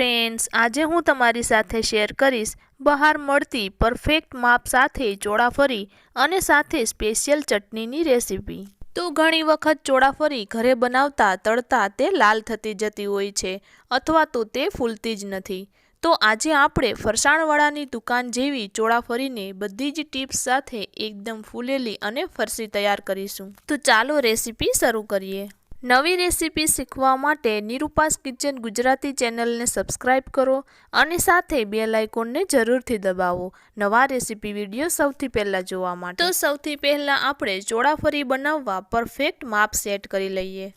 Friends આજે હું તમારી સાથે શેર કરીશ બહાર મળતી પરફેક્ટ માપ સાથે ચોળાફરી અને સાથે સ્પેશિયલ ચટણીની રેસીપી તો ઘણી વખત ચોળાફરી ઘરે બનાવતા, તળતા તે લાલ થતી જતી હોય છે અથવા તો તે ફૂલતી જ નથી. તો આજે આપણે ફરસાણવાળાની દુકાન જેવી ચોળાફરીને બધી જ ટિપ્સ સાથે એકદમ ફૂલેલી અને ફરસી તૈયાર કરીશું. તો ચાલો રેસીપી શરૂ કરીએ. નવી રેસીપી શીખવા માટે નિરૂપાસ કિચન ગુજરાતી ચેનલને સબસ્ક્રાઇબ કરો અને સાથે બેલ આઇકોનને જરૂરથી દબાવો. નવા રેસીપી વીડિયો સૌથી પહેલાં જોવા માટે. તો સૌથી પહેલાં આપણે ચોળાફરી બનાવવા પરફેક્ટ માપ સેટ કરી લઈએ.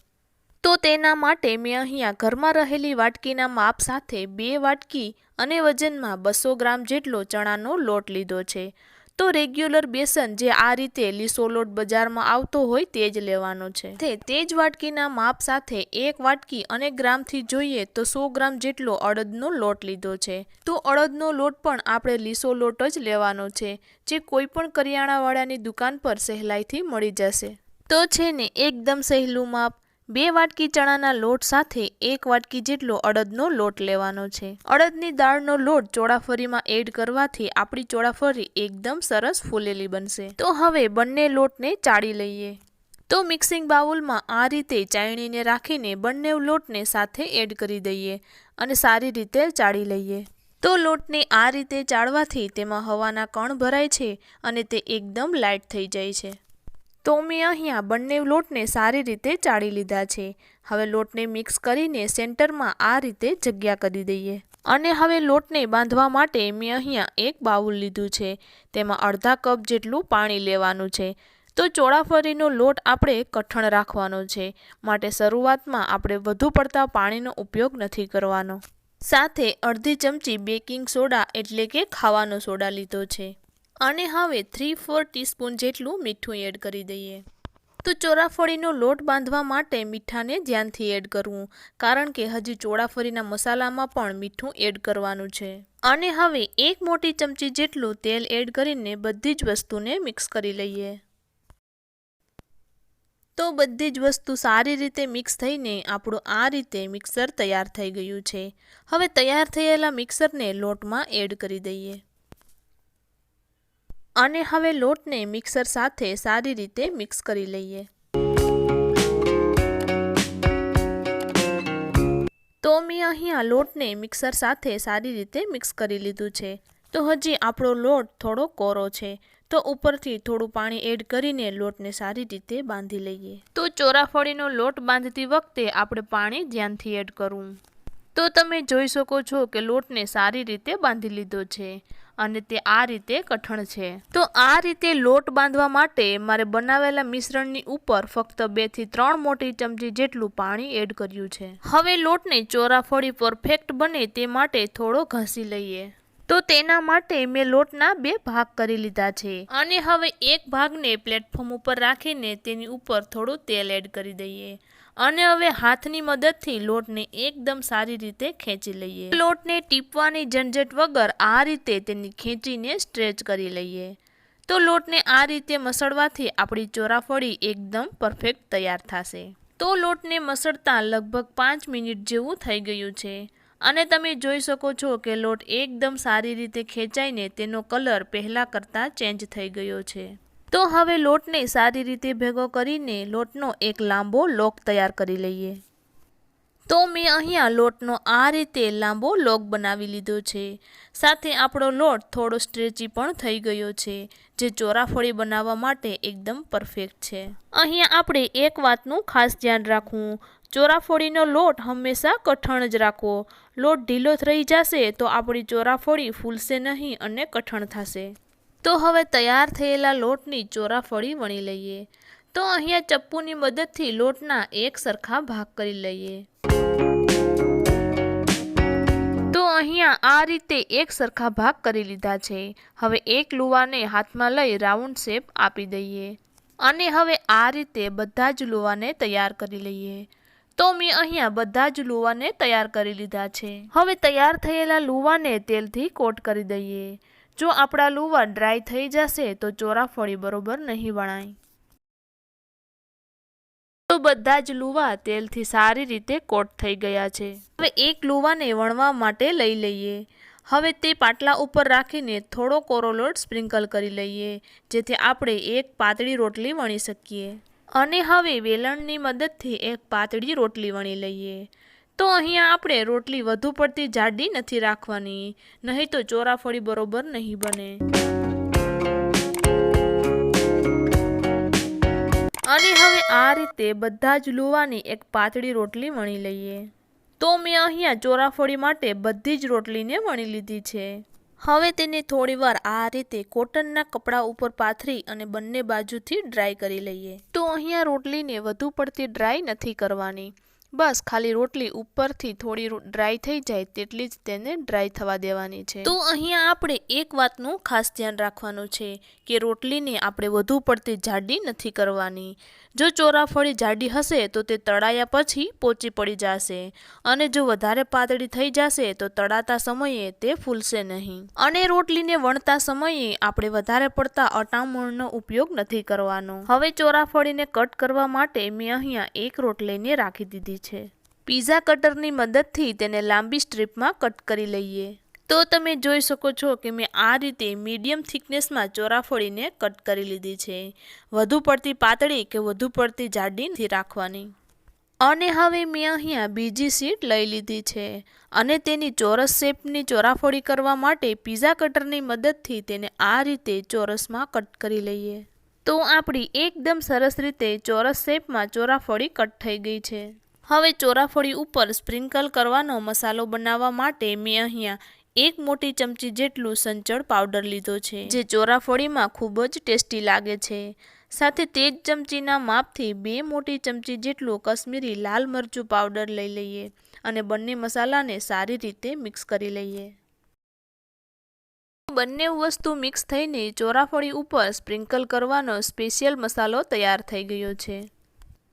તો તેના માટે મેં અહીંયા ઘરમાં રહેલી વાટકીના માપ સાથે બે વાટકી અને વજનમાં બસો ગ્રામ જેટલો ચણાનો લોટ લીધો છે. તો રેગ્યુલર બેસન જે આ રીતે લીસો લોટ બજારમાં આવતો હોય તે જ લેવાનો છે. તે જ વાટકીના માપ સાથે એક વાટકી અને ગ્રામથી જોઈએ તો સો ગ્રામ જેટલો અડદનો લોટ લીધો છે. તો અડદનો લોટ પણ આપણે લીસો લોટ જ લેવાનો છે, જે કોઈ પણ કરિયાણાવાળાની દુકાન પર સહેલાઈથી મળી જશે. તો છે ને, એકદમ સહેલું માપ બે વાટકી ચણાના લોટ સાથે એક વાટકી જેટલો અડદનો લોટ લેવાનો છે. અડદની દાળનો લોટ ચોળાફરીમાં એડ કરવાથી આપણી ચોળાફરી એકદમ સરસ ફૂલેલી બનશે. તો હવે બંને લોટને ચાળી લઈએ. તો મિક્સિંગ બાઉલમાં આ રીતે ચાયણીને રાખીને બંને લોટને સાથે એડ કરી દઈએ અને સારી રીતે ચાળી લઈએ. તો લોટને આ રીતે ચાળવાથી તેમાં હવાના કણ ભરાય છે અને તે એકદમ લાઇટ થઈ જાય છે. તો મેં અહીંયા બંને લોટને સારી રીતે ચાળી લીધા છે. હવે લોટને મિક્સ કરીને સેન્ટરમાં આ રીતે જગ્યા કરી દઈએ. અને હવે લોટને બાંધવા માટે મેં અહીંયા એક બાઉલ લીધું છે. તેમાં અડધા કપ જેટલું પાણી લેવાનું છે. તો ચોળાફળીનો લોટ આપણે કઠણ રાખવાનો છે. માટે શરૂઆતમાં આપણે વધુ પડતા પાણીનો ઉપયોગ નથી કરવાનો. સાથે અડધી ચમચી બેકિંગ સોડા એટલે કે ખાવાનો સોડા લીધો છે. અને હવે થ્રી ફોર ટીસ્પૂન જેટલું મીઠું એડ કરી દઈએ. તો ચોરાફળીનો લોટ બાંધવા માટે મીઠાને ધ્યાનથી એડ કરવું, કારણ કે હજી ચોળાફળીના મસાલામાં પણ મીઠું એડ કરવાનું છે. અને હવે એક મોટી ચમચી જેટલું તેલ એડ કરીને બધી જ વસ્તુને મિક્સ કરી લઈએ. તો બધી જ વસ્તુ સારી રીતે મિક્સ થઈને આપણું આ રીતે મિક્સર તૈયાર થઈ ગયું છે. હવે તૈયાર થયેલા મિક્સરને લોટમાં એડ કરી દઈએ. અને હવે લોટને મિક્સર સાથે સારી રીતે મિક્સ કરી લઈએ. તો મેં અહીંયા લોટને મિક્સર સાથે સારી રીતે મિક્સ કરી લીધું છે. તો હજી આપણો લોટ થોડો કોરો છે. તો ઉપરથી થોડું પાણી એડ કરીને લોટને સારી રીતે બાંધી લઈએ. તો ચોરાફળીનો લોટ બાંધતી વખતે આપણે પાણી ધ્યાનથી એડ કરવું તો તમે જોઈ શકો છો કે લોટને સારી રીતે બાંધી લીધો છે. અને તે આ રીતે કઠણ છે. તો આ રીતે લોટ બાંધવા માટે મારે બનાવેલા મિશ્રણની ઉપર ફક્ત બેથી ત્રણ મોટી ચમચી જેટલું પાણી એડ કર્યું છે. હવે લોટને ચોરાફળી પરફેક્ટ બને તે માટે થોડો ઘસી લઈએ. તો તેના માટે મેં લોટના બે ભાગ કરી લીધા છે. અને હવે એક ભાગને પ્લેટફોર્મ ઉપર રાખીને તેની ઉપર થોડું તેલ એડ કરી દઈએ. અને હવે હાથની મદદથી લોટને એકદમ સારી રીતે ખેંચી લઈએ. લોટને ટીપવાની ઝંઝટ વગર આ રીતે તેની ખેંચીને સ્ટ્રેચ કરી લઈએ. તો લોટને આ રીતે મસળવાથી આપણી ચોરાફળી એકદમ પરફેક્ટ તૈયાર થશે. તો લોટને મસળતા લગભગ પાંચ મિનિટ જેવું થઈ ગયું છે. અને તમે જોઈ શકો છો કે લોટ એકદમ સારી રીતે ખેંચાઈને તેનો કલર પહેલાં કરતાં ચેન્જ થઈ ગયો છે. તો હવે લોટને સારી રીતે ભેગો કરીને લોટનો એક લાંબો લોક તૈયાર કરી લઈએ. તો મેં અહીંયા લોટનો આ રીતે લાંબો લોક બનાવી લીધો છે. સાથે આપણો લોટ થોડો સ્ટ્રેચી પણ થઈ ગયો છે, જે ચોરાફળી બનાવવા માટે એકદમ પરફેક્ટ છે. અહીંયા આપણે એક વાતનું ખાસ ધ્યાન રાખવું. ચોરાફળીનો લોટ હંમેશા કઠણ જ રાખવો. લોટ ઢીલો થઈ જશે તો આપણી ચોરાફળી ફૂલશે નહીં અને કઠણ થશે. તો હવે તૈયાર થયેલા લોટની ચોરાફળી વણી લઈએ. તો અહીંયા ચપ્પુની મદદથી લોટના એક સરખા ભાગ કરી લઈએ. તો અહીંયા આ રીતે એક સરખા ભાગ કરી લીધા છે. હવે એક લુવાને હાથમાં લઈ રાઉન્ડ શેપ આપી દઈએ. અને હવે આ રીતે બધા જ લુવાને તૈયાર કરી લઈએ. તો મેં અહીંયા બધા જ લુવાને તૈયાર કરી લીધા છે. હવે તૈયાર થયેલા લુવાને તેલથી કોટ કરી દઈએ. જો આપણા લુવા ડ્રાય થઈ જશે, તો ચોરાફળી બરોબર નહીં વણાય. તો બધા જ લુવા તેલથી સારી રીતે કોટ થઈ ગયા છે. હવે એક લુવાને વણવા માટે લઈ લઈએ. હવે તે પાટલા ઉપર રાખીને થોડો કોરો લોટ સ્પ્રિંકલ કરી લઈએ, જેથી આપણે એક પાતળી રોટલી વણી શકીએ. અને હવે વેલણની મદદથી એક પાતળી રોટલી વણી લઈએ. તો અહીંયા આપણે રોટલી વધુ પડતી જાડી નથી રાખવાની, નહીં તો ચોરાફળી બરોબર નહીં બને. અને હવે આ રીતે બધા જ લુવાની એક પાતળી રોટલી વણી લઈએ. તો મેં અહીંયા ચોરાફળી માટે બધી જ રોટલીને વણી લીધી છે. હવે તેને થોડીવાર આ રીતે કોટનના કપડા ઉપર પાથરી અને બંને બાજુથી ડ્રાય કરી લઈએ. તો અહીંયા રોટલીને વધુ પડતી ડ્રાય નથી કરવાની. બસ ખાલી રોટલી ઉપરથી થોડી ડ્રાય થઈ જાય તેટલી જ તેને ડ્રાય થવા દેવાની છે. તો અહીંયા આપણે એક વાતનું ખાસ ધ્યાન રાખવાનું છે કે રોટલીને આપણે વધુ પડતી જાડી નથી કરવાની. જો ચોરાફળી જાડી હશે તો તે તળાયા પછી પોચી પડી જશે અને જો વધારે પાતળી થઈ જશે તો તળાતા સમયે તે ફૂલશે નહીં. અને રોટલીને વણતા સમયે આપણે વધારે પડતા અટામણનો ઉપયોગ નથી કરવાનો. હવે ચોરાફળીને કટ કરવા માટે મેં અહીંયા એક રોટલીને રાખી દીધી છે. પીઝા કટરની મદદથી તેને લાંબી સ્ટ્રીપમાં કટ કરી લઈએ. તો તમે જોઈ શકો છો કે મેં આ રીતે મીડિયમ થિકનેસમાં ચોરાફળીને કટ કરી લીધી છે. વધુ પડતી પાતળી કે વધુ પડતી જાડી રાખવાની. અને હવે મેં અહીંયા બીજી શીટ લઈ લીધી છે અને તેની ચોરસ શેપની ચોરાફળી કરવા માટે પીઝા કટરની મદદથી તેને આ રીતે ચોરસમાં કટ કરી લઈએ. તો આપણી એકદમ સરસ રીતે ચોરસ શેપમાં ચોરાફળી કટ થઈ ગઈ છે. હવે ચોરાફળી ઉપર સ્પ્રિંકલ કરવાનો મસાલો બનાવવા માટે મેં અહીંયા એક મોટી ચમચી જેટલું સંચળ પાવડર લીધો છે, જે ચોરાફળીમાં ખૂબ જ ટેસ્ટી લાગે છે. સાથે તે જ ચમચીના માપથી બે મોટી ચમચી જેટલું કશ્મીરી લાલ મરચું પાવડર લઈ લઈએ અને બંને મસાલાને સારી રીતે મિક્સ કરી લઈએ. બંને વસ્તુ મિક્સ થઈને ચોરાફળી ઉપર સ્પ્રિંકલ કરવાનો સ્પેશિયલ મસાલો તૈયાર થઈ ગયો છે.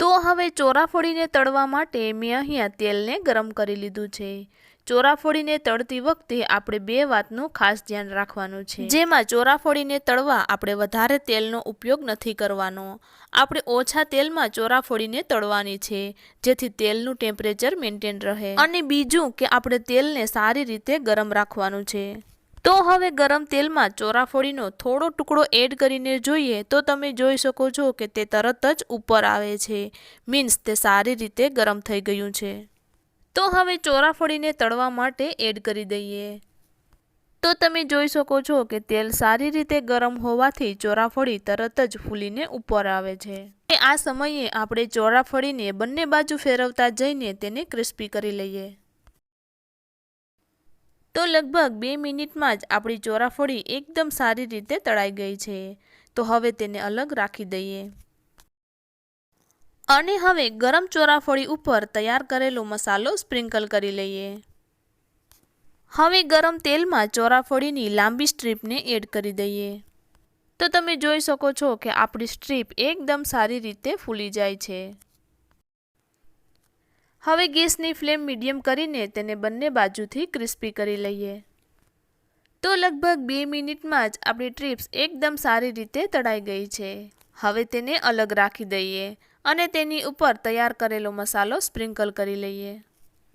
તો હવે ચોરાફળીને તળવા માટે મેં અહીંયા તેલને ગરમ કરી લીધું છે. ચોરાફળીને તળતી વખતે આપણે બે વાતનું ખાસ ધ્યાન રાખવાનું છે. જેમાં ચોરાફળીને તળવા આપણે વધારે તેલનો ઉપયોગ નથી કરવાનો. આપણે ઓછા તેલમાં ચોરાફળીને તળવાની છે, જેથી તેલનું ટેમ્પરેચર મેન્ટેન રહે. અને બીજું કે આપણે તેલને સારી રીતે ગરમ રાખવાનું છે. તો હવે ગરમ તેલમાં ચોરાફળીનો થોડો ટુકડો એડ કરીને જોઈએ તો તમે જોઈ શકો છો કે તે તરત જ ઉપર આવે છે. મીન્સ તે સારી રીતે ગરમ થઈ ગયું છે. તો હવે ચોરાફળીને તળવા માટે એડ કરી દઈએ. તો તમે જોઈ શકો છો કે તેલ સારી રીતે ગરમ હોવાથી ચોરાફળી તરત જ ફૂલીને ઉપર આવે છે. આ સમયે આપણે ચોરાફળીને બંને બાજુ ફેરવતા જઈને તેને ક્રિસ્પી કરી લઈએ. તો લગભગ બે મિનિટમાં જ આપણી ચોરાફળી એકદમ સારી રીતે તળાઈ ગઈ છે. તો હવે તેને અલગ રાખી દઈએ. અને હવે ગરમ ચોરાફળી ઉપર તૈયાર કરેલો મસાલો સ્પ્રિંકલ કરી લઈએ. હવે ગરમ તેલમાં ચોરાફળીની લાંબી સ્ટ્રીપને એડ કરી દઈએ. તો તમે જોઈ શકો છો કે આપણી સ્ટ્રીપ એકદમ સારી રીતે ફૂલી જાય છે. હવે ગેસની ફ્લેમ મીડિયમ કરીને તેને બંને બાજુથી ક્રિસ્પી કરી લઈએ. તો લગભગ બે મિનિટમાં જ આપણી ટ્રીપ્સ એકદમ સારી રીતે તળાઈ ગઈ છે. હવે તેને અલગ રાખી દઈએ અને તેની ઉપર તૈયાર કરેલો મસાલો સ્પ્રિંકલ કરી લઈએ.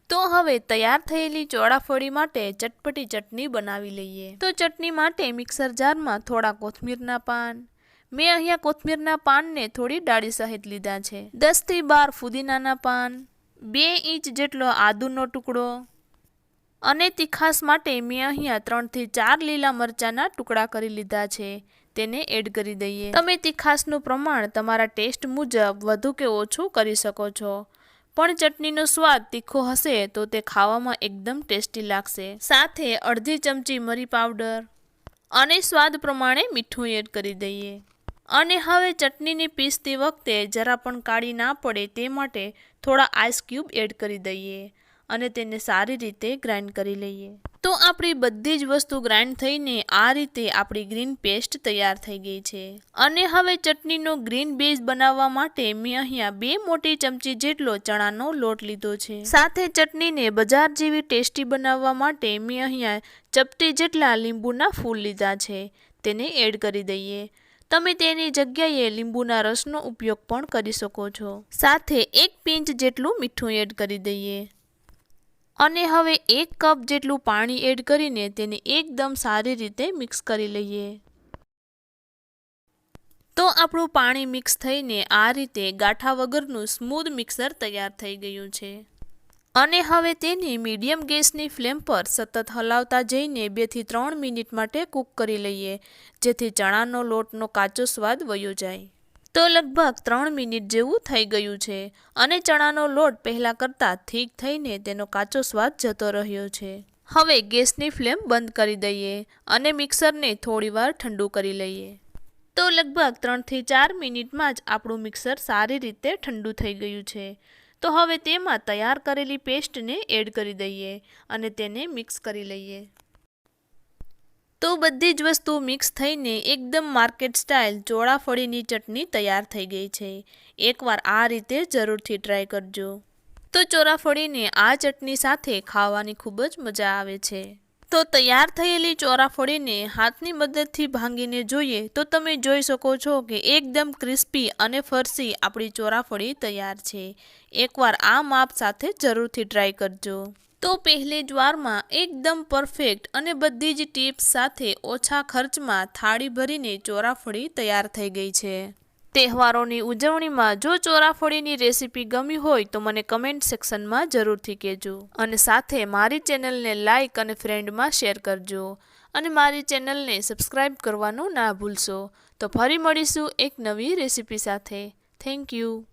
તો હવે તૈયાર થયેલી ચોળાફળી માટે ચટપટી ચટણી બનાવી લઈએ. તો ચટણી માટે મિક્સર જારમાં થોડા કોથમીરના પાન. મેં અહીંયા કોથમીરના પાનને થોડી ડાળી સહિત લીધા છે. દસથી બાર ફુદીનાના પાન. બે ઇંચ જેટલો આદુનો ટુકડો અને તીખાસ માટે મેં અહીંયા ત્રણથી ચાર લીલા મરચાંના ટુકડા કરી લીધા છે. તેને એડ કરી દઈએ. તમે તીખાસનું પ્રમાણ તમારા ટેસ્ટ મુજબ વધુ કે ઓછું કરી શકો છો. પણ ચટણીનો સ્વાદ તીખો હશે તો તે ખાવામાં એકદમ ટેસ્ટી લાગશે. સાથે અડધી ચમચી મરી પાવડર અને સ્વાદ પ્રમાણે મીઠું એડ કરી દઈએ. અને હવે ચટણીને પીસતી વખતે જરા પણ કાળી ના પડે તે માટે થોડા આઈસ ક્યુબ એડ કરી દઈએ અને તેને સારી રીતે ગ્રાઇન્ડ કરી લઈએ. તો આપણી બધી જ વસ્તુ ગ્રાઇન્ડ થઈને આ રીતે આપણી ગ્રીન પેસ્ટ તૈયાર થઈ ગઈ છે. અને હવે ચટણીનો ગ્રીન બેઝ બનાવવા માટે મેં અહીંયા બે મોટી ચમચી જેટલો ચણાનો લોટ લીધો છે. સાથે ચટણીને બજાર જેવી ટેસ્ટી બનાવવા માટે મેં અહીંયા ચપટી જેટલા લીંબુના ફૂલ લીધા છે. તેને એડ કરી દઈએ. તમે તેની જગ્યાએ લીંબુના રસનો ઉપયોગ પણ કરી શકો છો. સાથે એક પિંચ જેટલું મીઠું એડ કરી દઈએ. અને હવે એક કપ જેટલું પાણી એડ કરીને તેને એકદમ સારી રીતે મિક્સ કરી લઈએ. તો આપણું પાણી મિક્સ થઈને આ રીતે ગાંઠા વગરનું સ્મૂધ મિક્સર તૈયાર થઈ ગયું છે. અને હવે તેને મીડિયમ ગેસની ફ્લેમ પર સતત હલાવતા જઈને બેથી ત્રણ મિનિટ માટે કૂક કરી લઈએ, જેથી ચણાનો લોટનો કાચો સ્વાદ વયો જાય. તો લગભગ ત્રણ મિનિટ જેવું થઈ ગયું છે અને ચણાનો લોટ પહેલાં કરતાં થીક થઈને તેનો કાચો સ્વાદ જતો રહ્યો છે. હવે ગેસની ફ્લેમ બંધ કરી દઈએ અને મિક્સરને થોડીવાર ઠંડુ કરી લઈએ. તો લગભગ ત્રણથી ચાર મિનિટમાં જ આપણું મિક્સર સારી રીતે ઠંડુ થઈ ગયું છે. તો હવે તેમાં તૈયાર કરેલી પેસ્ટને એડ કરી દઈએ અને તેને મિક્સ કરી લઈએ. તો બધી જ વસ્તુ મિક્સ થઈને એકદમ માર્કેટ સ્ટાઇલ ચોળાફળીની ચટણી તૈયાર થઈ ગઈ છે. એકવાર આ રીતે જરૂરથી ટ્રાય કરજો. તો ચોરાફળીને આ ચટણી સાથે ખાવાની ખૂબ જ મજા આવે છે. તો તૈયાર થયેલી ચોરાફળીને હાથની મદદથી ભાંગીને જોઈએ તો તમે જોઈ શકો છો કે એકદમ ક્રિસ્પી અને ફરસી આપણી ચોરાફળી તૈયાર છે. એકવાર આ માપ સાથે જરૂરથી ટ્રાય કરજો. તો પહેલી જ વારમાં એકદમ પરફેક્ટ અને બધી જ ટિપ્સ સાથે ઓછા ખર્ચમાં થાળી ભરીને ચોરાફળી તૈયાર થઈ ગઈ છે. તહેવારોની ઉજવણીમાં જો ચોરાફળીની રેસીપી ગમી હોય તો મને કમેન્ટ સેક્શનમાં જરૂરથી કહેજો. અને સાથે મારી ચેનલને લાઇક અને ફ્રેન્ડમાં શેર કરજો. અને મારી ચેનલને સબસ્ક્રાઈબ કરવાનું ના ભૂલશો. તો ફરી મળીશું એક નવી રેસીપી સાથે. Thank you.